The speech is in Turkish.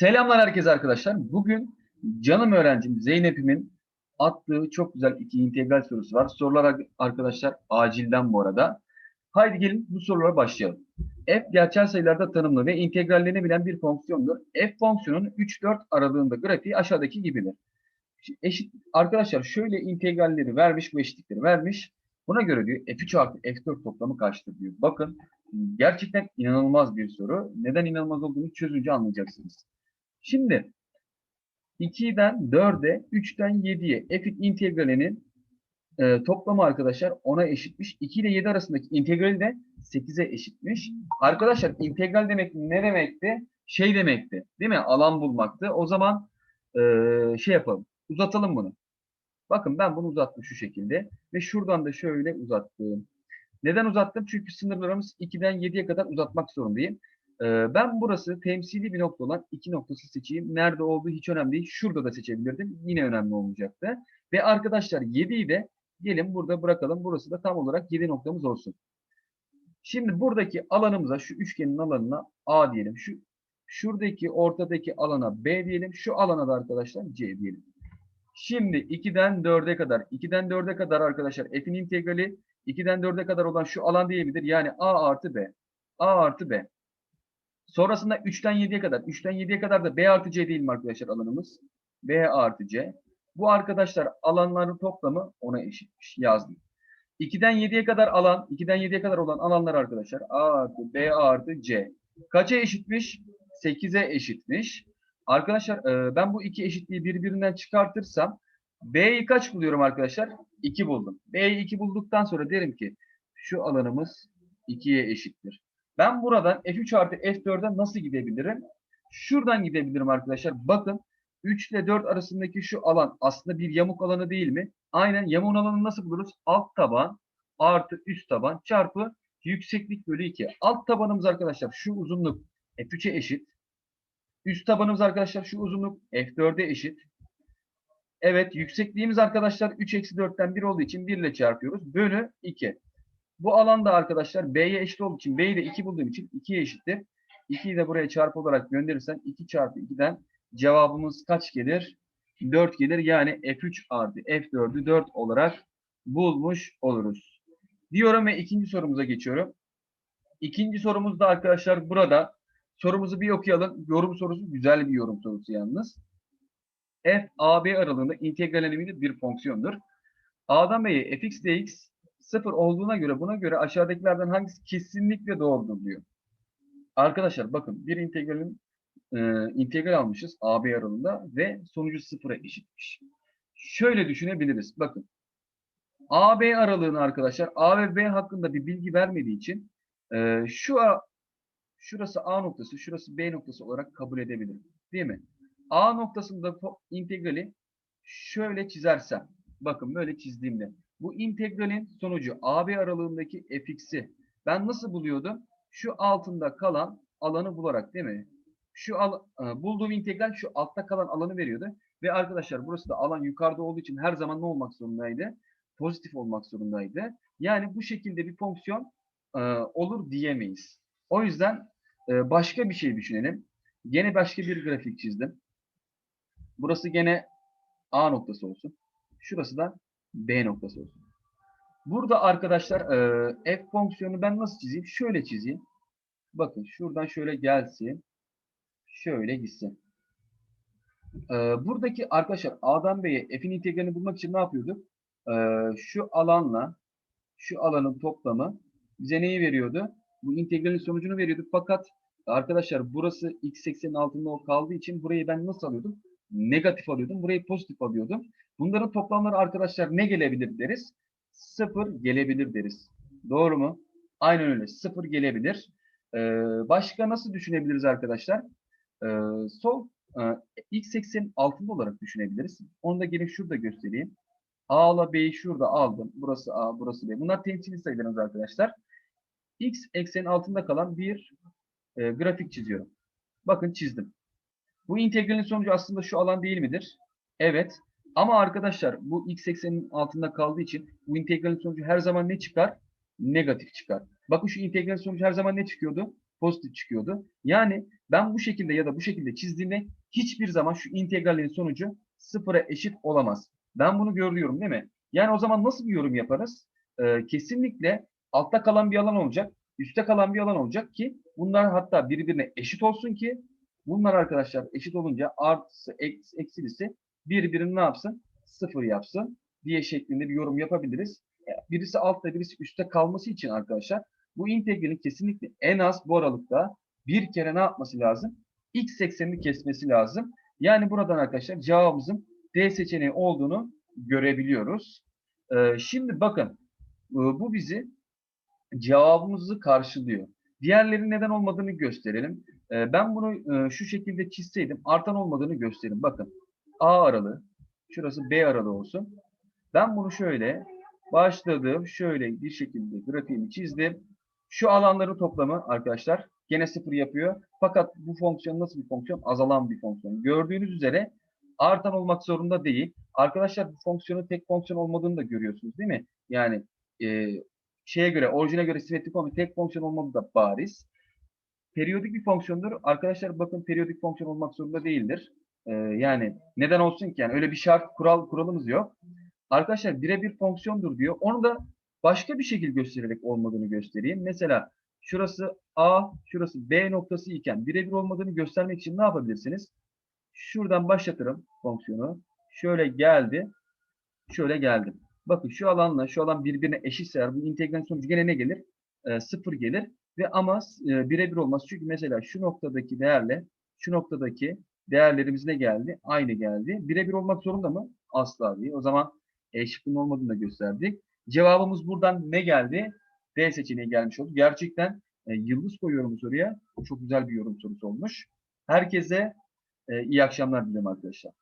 Selamlar herkese arkadaşlar. Bugün canım öğrencim Zeynep'imin attığı çok güzel iki integral sorusu var. Sorular arkadaşlar acilden bu arada. Haydi gelin bu sorulara başlayalım. F gerçel sayılarda tanımlı ve integrallenebilen bir fonksiyondur. F fonksiyonunun 3-4 aralığında grafiği aşağıdaki gibidir. Eşit, arkadaşlar şöyle integralleri vermiş, bu eşitlikleri vermiş. Buna göre diyor F3 artı F4 toplamı kaçtır diyor. Bakın gerçekten inanılmaz bir soru. Neden inanılmaz olduğunu çözünce anlayacaksınız. Şimdi 2'den 4'e, 3'ten 7'ye f'in integralinin e, toplamı arkadaşlar 10'a eşitmiş. 2 ile 7 arasındaki integrali de 8'e eşitmiş. Arkadaşlar integral demek ne demekti? Şey demekti. Değil mi? Alan bulmaktı. O zaman e, şey yapalım. Uzatalım bunu. Bakın ben bunu uzattım şu şekilde. Ve şuradan da şöyle uzattım. Neden uzattım? Çünkü sınırlarımız 2'den 7'ye kadar uzatmak zorundayım. Ben burası temsili bir nokta olan iki noktası seçeyim. Nerede olduğu hiç önemli değil. Şurada da seçebilirdim. Yine önemli olmayacaktı. Ve arkadaşlar 7'yi de gelin burada bırakalım. Burası da tam olarak 7 noktamız olsun. Şimdi buradaki alanımıza şu üçgenin alanına A diyelim. Şu şuradaki ortadaki alana B diyelim. Şu alana da arkadaşlar C diyelim. Şimdi 2'den 4'e kadar, 2'den 4'e kadar arkadaşlar f'in integrali 2'den 4'e kadar olan şu alan midir? Yani A artı B. A artı B. Sonrasında 3'ten 7'ye kadar. 3'ten 7'ye kadar da B artı C değil mi arkadaşlar alanımız? B artı C. Bu arkadaşlar alanların toplamı ona eşitmiş. Yazdım. 2'den 7'ye kadar alan, 2'den 7'ye kadar olan alanlar arkadaşlar A artı B artı C. Kaça eşitmiş? 8'e eşitmiş. Arkadaşlar e, ben bu iki eşitliği birbirinden çıkartırsam B'yi kaç buluyorum arkadaşlar? 2 buldum. B'yi 2 bulduktan sonra derim ki şu alanımız 2'ye eşittir. Ben buradan F3 artı F4'e nasıl gidebilirim? Şuradan gidebilirim arkadaşlar. Bakın 3 ile 4 arasındaki şu alan aslında bir yamuk alanı değil mi? Aynen yamuğun alanını nasıl buluruz? Alt taban artı üst taban çarpı yükseklik bölü 2. Alt tabanımız arkadaşlar şu uzunluk F3'e eşit. Üst tabanımız arkadaşlar şu uzunluk F4'e eşit. Evet yüksekliğimiz arkadaşlar 3 eksi 4'ten 1 olduğu için 1 ile çarpıyoruz. Bölü 2. Bu alanda arkadaşlar B'ye eşit olduğu için B'yi de 2 bulduğum için 2'ye eşittir. 2'yi de buraya çarpı olarak gönderirsen 2 çarpı 2'den cevabımız kaç gelir? 4 gelir. Yani F3 artı F4'ü 4 olarak bulmuş oluruz. Diyorum ve ikinci sorumuza geçiyorum. İkinci sorumuz da arkadaşlar burada. Sorumuzu bir okuyalım. Yorum sorusu güzel bir yorum sorusu yalnız. F, A, aralığında integral elemini bir fonksiyondur. A'dan B'ye fx dx sıfır olduğuna göre buna göre aşağıdakilerden hangisi kesinlikle doğrudur diyor. Arkadaşlar bakın bir integralin e, integral almışız AB aralığında ve sonucu sıfıra eşitmiş. Şöyle düşünebiliriz. Bakın AB aralığını arkadaşlar A ve B hakkında bir bilgi vermediği için e, şu A, şurası A noktası, şurası B noktası olarak kabul edebilirim. Değil mi? A noktasında integrali şöyle çizersem, bakın böyle çizdiğimde bu integralin sonucu AB aralığındaki fx'i ben nasıl buluyordum? Şu altında kalan alanı bularak değil mi? Şu al, e, bulduğum integral şu altta kalan alanı veriyordu. Ve arkadaşlar burası da alan yukarıda olduğu için her zaman ne olmak zorundaydı? Pozitif olmak zorundaydı. Yani bu şekilde bir fonksiyon e, olur diyemeyiz. O yüzden e, başka bir şey düşünelim. Gene başka bir grafik çizdim. Burası gene A noktası olsun. Şurası da B noktası olsun. Burada arkadaşlar e, f fonksiyonu ben nasıl çizeyim? Şöyle çizeyim. Bakın şuradan şöyle gelsin. Şöyle gitsin. E, buradaki arkadaşlar A'dan B'ye f'in integralini bulmak için ne yapıyorduk? E, şu alanla şu alanın toplamı bize neyi veriyordu? Bu integralin sonucunu veriyordu. Fakat arkadaşlar burası x eksenin altında kaldığı için burayı ben nasıl alıyordum? Negatif alıyordum. Burayı pozitif alıyordum. Bunların toplamları arkadaşlar ne gelebilir deriz? Sıfır gelebilir deriz. Doğru mu? Aynen öyle. Sıfır gelebilir. Ee, başka nasıl düşünebiliriz arkadaşlar? Ee, sol e, x eksenin altında olarak düşünebiliriz. Onu da gelin şurada göstereyim. A ile B'yi şurada aldım. Burası A, burası B. Bunlar temsili sayılarımız arkadaşlar. X eksenin altında kalan bir e, grafik çiziyorum. Bakın çizdim. Bu integralin sonucu aslında şu alan değil midir? Evet. Ama arkadaşlar bu x eksenin altında kaldığı için bu integralin sonucu her zaman ne çıkar? Negatif çıkar. Bakın şu integralin sonucu her zaman ne çıkıyordu? pozitif çıkıyordu. Yani ben bu şekilde ya da bu şekilde çizdiğimde hiçbir zaman şu integralin sonucu sıfıra eşit olamaz. Ben bunu görüyorum değil mi? Yani o zaman nasıl bir yorum yaparız? Ee, kesinlikle altta kalan bir alan olacak, üstte kalan bir alan olacak ki bunlar hatta birbirine eşit olsun ki bunlar arkadaşlar eşit olunca artısı eks- eksilisi birbirini ne yapsın? Sıfır yapsın diye şeklinde bir yorum yapabiliriz. E, Birisi altta birisi üstte kalması için arkadaşlar bu integralin kesinlikle en az bu aralıkta bir kere ne yapması lazım? X eksenini kesmesi lazım. Yani buradan arkadaşlar cevabımızın D seçeneği olduğunu görebiliyoruz. Ee, şimdi bakın e, bu bizi cevabımızı karşılıyor. Diğerleri neden olmadığını gösterelim. Ee, ben bunu e, şu şekilde çizseydim artan olmadığını gösterin. Bakın A aralığı, şurası B aralığı olsun. Ben bunu şöyle başladım. Şöyle bir şekilde grafiğimi çizdim. Şu alanların toplamı arkadaşlar gene sıfır yapıyor. Fakat bu fonksiyon nasıl bir fonksiyon? Azalan bir fonksiyon. Gördüğünüz üzere artan olmak zorunda değil. Arkadaşlar bu fonksiyonun tek fonksiyon olmadığını da görüyorsunuz değil mi? Yani e, şeye göre, orijine göre simetrik bir tek fonksiyon olmadığı da bariz. Periyodik bir fonksiyondur. Arkadaşlar bakın periyodik fonksiyon olmak zorunda değildir. E, yani neden olsun ki? Yani öyle bir şart, kural, kuralımız yok. Arkadaşlar birebir fonksiyondur diyor. Onu da başka bir şekil göstererek olmadığını göstereyim. Mesela şurası A, şurası B noktası iken birebir olmadığını göstermek için ne yapabilirsiniz? Şuradan başlatırım fonksiyonu. Şöyle geldi. Şöyle geldi. Bakın şu alanla şu alan birbirine eşitse bu integral sonucu gene ne gelir? Ee, sıfır gelir. Ve ama e, birebir olmaz. Çünkü mesela şu noktadaki değerle şu noktadaki değerlerimiz ne geldi? Aynı geldi. Birebir olmak zorunda mı? Asla değil. O zaman E şıkkının olmadığını da gösterdik. Cevabımız buradan ne geldi? D seçeneği gelmiş oldu. Gerçekten e, yıldız koyuyorum soruya. Çok güzel bir yorum sorusu olmuş. Herkese e, iyi akşamlar dilerim arkadaşlar.